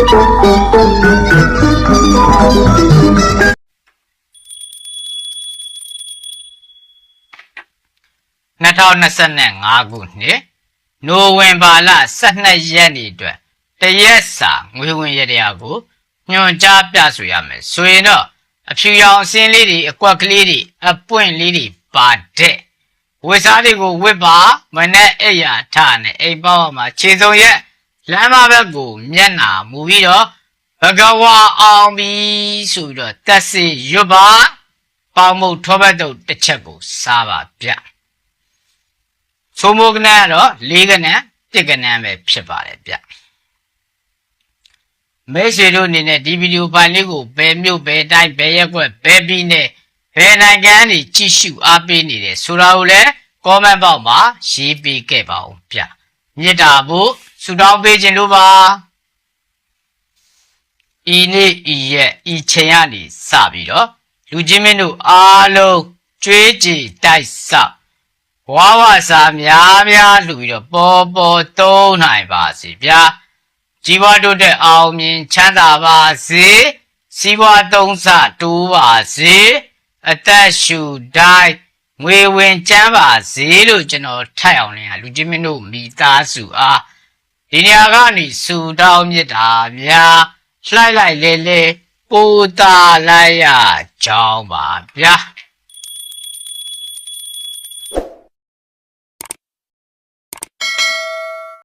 2025ခုနှစ်နိုဝင်ဘာလ12ရက်နေ့အတွက်တရက်စာငွေဝင်ရတရားကိုညွှန်ကြားပြဆိုရမယ်ဆိုရင်တော့အဖြူရောင်အစင်းလေးတွေအကွက်ကလေးတွေအပွင့်လေးတွေပါတဲ့ဝစ်စားတွေကိုဝစ်ပါမနဲ့အိယာထနဲ့အိမ်ပေါက်မှာခြေစုံရက် လမ်းမဘက်ကိုမျက်နာမူပြီးတော့ဘဂဝါအောင်ပြီဆိုပြီးတော့တက်စီရွတ်ပါပေါင်မုတ်ထောပတ်တုတ်တစ်ချက်ကိုစားပါဗျဆိုမိုကနန်းကတော့၄ကနန်း၁ကနန်းပဲဖြစ်ပါတယ်ဗျမိတ်ဆွေတို့အနေနဲ့ဒီဗီဒီယိုဖိုင်လေးကိုဘယ်မြို့ဘယ်တိုင်းဘယ်ရက်ကွက်ဘယ်ပြည်နယ်ဘယ်နိုင်ငံနေကြည့်ရှုအားပေးနေတယ်ဆိုတာကိုလည်း comment box မှာရေးပေးခဲ့ပါဦးဗျမေတ္တာဖို့ ဆုတောင်းပေးခြင်းလို့ပါဤနေ့ဤရက်ဤချိန်ကနေစပြီးတော့လူချင်းမင်းတို့အားလုံးကြွေးကြည်တိုက်ဆောက်ဝါဝစာများများလှူပြီးတော့ပေါ်ပေါ်သုံးနိုင်ပါစေဗျာကြီးပွားတိုးတက်အောင်မြင်ချမ်းသာပါစေစီးပွားသုံးဆတိုးပါစေအသက်ရှူတိုင်းငွေဝင်ချမ်းပါစေလို့ကျွန်တော်ထိုက်အောင်လည်းလူကြီးမင်းတို့မိသားစုအား ဒီနေရာကနေစူတောင်းမြစ်တာများလှိုက်လိုက်လေလေပူတာလိုက်ရကြောင်းပါဗျာ